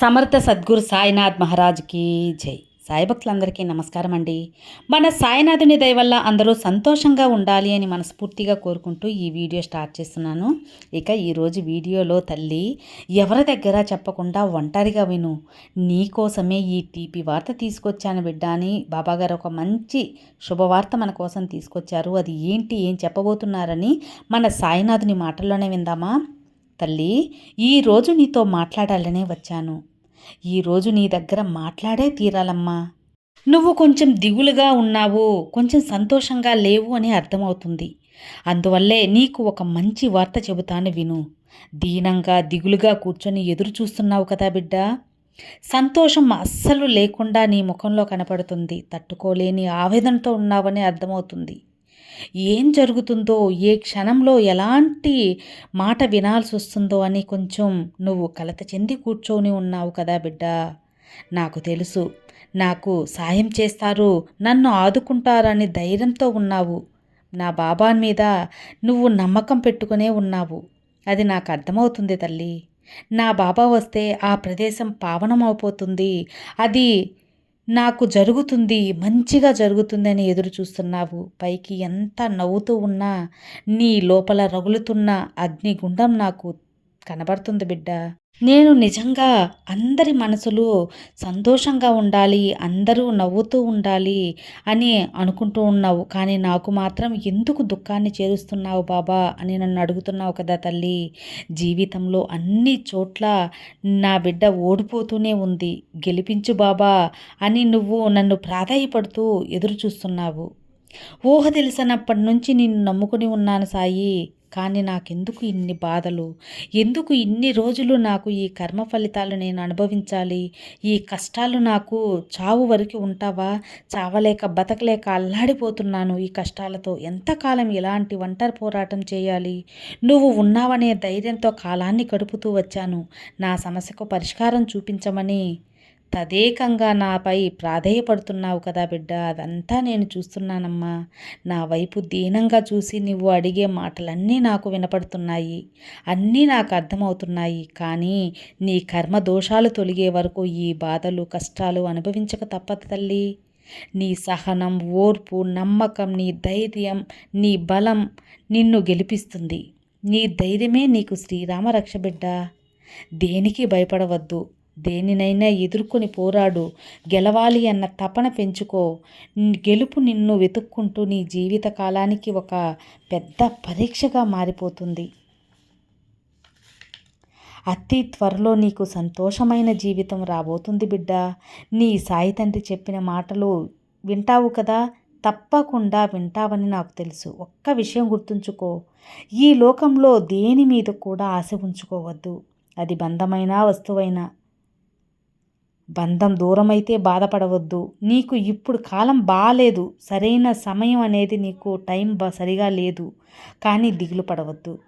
సమర్థ సద్గురు సాయినాథ్ మహారాజ్కి జై. సాయిభక్తులందరికీ నమస్కారం అండి. మన సాయినాథుని దయ వల్ల అందరూ సంతోషంగా ఉండాలి అని మనస్ఫూర్తిగా కోరుకుంటూ ఈ వీడియో స్టార్ట్ చేస్తున్నాను. ఇక ఈరోజు వీడియోలో తల్లి ఎవరి దగ్గర చెప్పకుండా ఒంటరిగా విను. నీకోసమే ఈ తీపి వార్త తీసుకొచ్చాను బిడ్డ అని బాబాగారు ఒక మంచి శుభవార్త మన కోసం తీసుకొచ్చారు. అది ఏంటి ఏం చెప్పబోతున్నారని మన సాయినాథుని మాటల్లోనే విందామా? తల్లి ఈరోజు నీతో మాట్లాడాలనే వచ్చాను. ఈరోజు నీ దగ్గర మాట్లాడే తీరాలమ్మా. నువ్వు కొంచెం దిగులుగా ఉన్నావు కొంచెం సంతోషంగా లేవు అని అర్థమవుతుంది. అందువల్లే నీకు ఒక మంచి వార్త చెబుతాను విను. దీనంగా దిగులుగా కూర్చొని ఎదురు చూస్తున్నావు కదా బిడ్డ. సంతోషం అస్సలు లేకుండా నీ ముఖంలో కనపడుతుంది. తట్టుకోలేని ఆవేదనతో ఉన్నావని అర్థమవుతుంది. ఏం జరుగుతుందో ఏ క్షణంలో ఎలాంటి మాట వినాల్సి వస్తుందో అని కొంచెం నువ్వు కలత చెంది కూర్చొని ఉన్నావు కదా బిడ్డ. నాకు తెలుసు. నాకు సాయం చేస్తారు. నన్ను ఆదుకుంటారని ధైర్యంతో ఉన్నావు. నా బాబా మీద నువ్వు నమ్మకం పెట్టుకునే ఉన్నావు. అది నాకు అర్థమవుతుంది తల్లి. నా బాబా వస్తే ఆ ప్రదేశం పావనమైపోతుంది అది నాకు జరుగుతుంది మంచిగా జరుగుతుందని ఎదురు చూస్తున్నావు. పైకి ఎంత నవ్వుతూ ఉన్నా నీ లోపల రగులుతున్న అగ్నిగుండం నాకు కనబడుతుంది బిడ్డ. నేను నిజంగా అందరి మనసులు సంతోషంగా ఉండాలి అందరూ నవ్వుతూ ఉండాలి అని అనుకుంటూ ఉన్నావు. కానీ నాకు మాత్రం ఎందుకు దుఃఖాన్ని చేరుస్తున్నావు బాబా అని నన్ను అడుగుతున్నావు కదా తల్లి. జీవితంలో అన్ని చోట్ల నా బిడ్డ ఓడిపోతూనే ఉంది. గెలిపించు బాబా అని నువ్వు నన్ను ప్రాధాయపడుతూ ఎదురు చూస్తున్నావు ఊహ తెలిసినప్పటి నుంచి నిన్ను నమ్ముకుని ఉన్నాను సాయి. కానీ నాకెందుకు ఇన్ని బాధలు? ఎందుకు ఇన్ని రోజులు నాకు ఈ కర్మ ఫలితాలు నేను అనుభవించాలి? ఈ కష్టాలు నాకు చావు వరకు ఉంటావా? చావలేక బతకలేక అల్లాడిపోతున్నాను ఈ కష్టాలతో. ఎంతకాలం ఇలాంటి ఒంటరి పోరాటం చేయాలి? నువ్వు ఉన్నావనే ధైర్యంతో కాలాన్ని గడుపుతూ వచ్చాను. నా సమస్యకు పరిష్కారం చూపించమని తదేకంగా నాపై ప్రాధేయపడుతున్నావు కదా బిడ్డ. అదంతా నేను చూస్తున్నానమ్మా. నా వైపు దీనంగా చూసి నువ్వు అడిగే మాటలన్నీ నాకు వినపడుతున్నాయి. అన్నీ నాకు అర్థమవుతున్నాయి. కానీ నీ కర్మ దోషాలు తొలిగే వరకు ఈ బాధలు కష్టాలు అనుభవించక తప్పదు తల్లి. నీ సహనం ఓర్పు నమ్మకం నీ ధైర్యం నీ బలం నిన్ను గెలిపిస్తుంది. నీ ధైర్యమే నీకు శ్రీరామ రక్ష బిడ్డ. దేనికి భయపడవద్దు. దేనినైనా ఎదుర్కొని పోరాడు. గెలవాలి అన్న తపన పెంచుకో. గెలుపు నిన్ను వెతుక్కుంటూ నీ జీవిత కాలానికి ఒక పెద్ద పరీక్షగా మారిపోతుంది. అతి త్వరలో నీకు సంతోషమైన జీవితం రాబోతుంది బిడ్డ. నీ సాయి తండ్రి చెప్పిన మాటలు వింటావు కదా? తప్పకుండా వింటావని నాకు తెలుసు. ఒక్క విషయం గుర్తుంచుకో. ఈ లోకంలో దేని మీద కూడా ఆశ ఉంచుకోవద్దు. అది బంధమైనా వస్తువైనా. బంధం దూరమైతే బాధపడవద్దు. నీకు ఇప్పుడు కాలం బాగాలేదు సరైన సమయం అనేది నీకు టైం సరిగా లేదు. కానీ దిగులు పడవద్దు.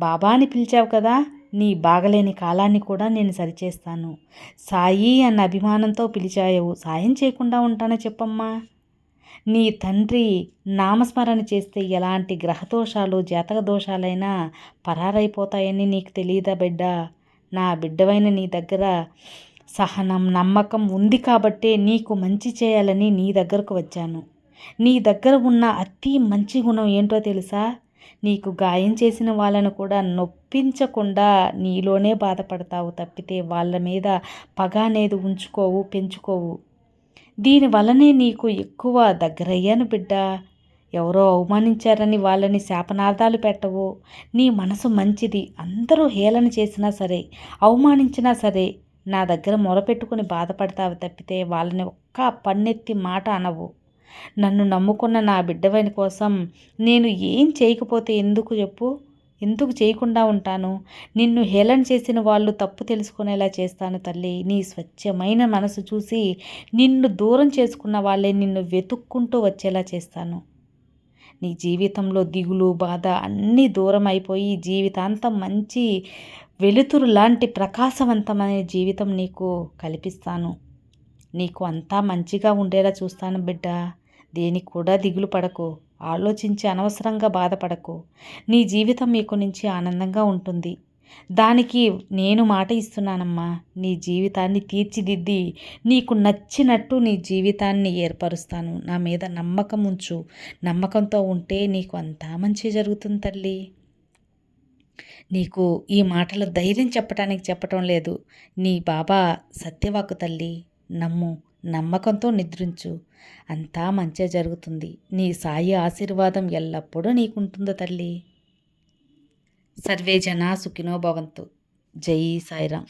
బాబాని పిలిచావు కదా? నీ బాగలేని కాలాన్ని కూడా నేను సరిచేస్తాను. సాయి అన్న అభిమానంతో పిలిచాయవు సాయం చేయకుండా ఉంటానో చెప్పమ్మా. నీ తండ్రి నామస్మరణ చేస్తే ఎలాంటి గ్రహదోషాలు జాతక దోషాలైనా పరారైపోతాయని నీకు తెలియదా బిడ్డ? నా బిడ్డవైన నీ దగ్గర సహనం నమ్మకం ఉంది కాబట్టే నీకు మంచి చేయాలని నీ దగ్గరకు వచ్చాను. నీ దగ్గర ఉన్న అతి మంచి గుణం ఏంటో తెలుసా? నీకు గాయం చేసిన వాళ్ళను కూడా నొప్పించకుండా నీలోనే బాధపడతావు తప్పితే వాళ్ళ మీద పగ అనేది ఉంచుకోవు పెంచుకోవు. దీనివల్లనే నీకు ఎక్కువ దగ్గరయ్యాను బిడ్డ. ఎవరో అవమానించారని వాళ్ళని శాపనార్థాలు పెట్టవు. నీ మనసు మంచిది. అందరూ హేళన చేసినా సరే అవమానించినా సరే నా దగ్గర మొరపెట్టుకుని బాధపడతావు తప్పితే వాళ్ళని ఒక్క పన్నెత్తి మాట అనవు. నన్ను నమ్ముకున్న నా బిడ్డవైన కోసం నేను ఏం చేయకపోతే ఎందుకు చెప్పు? ఎందుకు చేయకుండా ఉంటాను? నిన్ను హేళన చేసిన వాళ్ళు తప్పు తెలుసుకునేలా చేస్తాను తల్లి. నీ స్వచ్ఛమైన మనసు చూసి నిన్ను దూరం చేసుకున్న వాళ్ళే నిన్ను వెతుక్కుంటూ వచ్చేలా చేస్తాను. నీ జీవితంలో దిగులు బాధ అన్నీ దూరం అయిపోయి జీవితాంతం మంచి వెలుతురు లాంటి ప్రకాశవంతమైన జీవితం నీకు కల్పిస్తాను. నీకు అంతా మంచిగా ఉండేలా చూస్తాను బిడ్డ. దేనికి కూడా దిగులు పడకు. ఆలోచించి అనవసరంగా బాధపడకు. నీ జీవితం మీకు నుంచి ఆనందంగా ఉంటుంది. దానికి నేను మాట ఇస్తున్నానమ్మా. నీ జీవితాన్ని తీర్చిదిద్ది నీకు నచ్చినట్టు నీ జీవితాన్ని ఏర్పరుస్తాను. నా మీద నమ్మకం ఉంచు. నమ్మకంతో ఉంటే నీకు అంతా మంచి జరుగుతుంది తల్లి. నీకు ఈ మాటలు ధైర్యం చెప్పటానికి చెప్పటం లేదు. నీ బాబా సత్యవాకు తల్లి. నమ్ము నమ్మకంతో నిద్రించు. అంతా మంచే జరుగుతుంది. నీ సాయి ఆశీర్వాదం ఎల్లప్పుడూ నీకుంటుందో తల్లి. సర్వే జనా సుఖినో భవంతు. జై సాయిరామ్.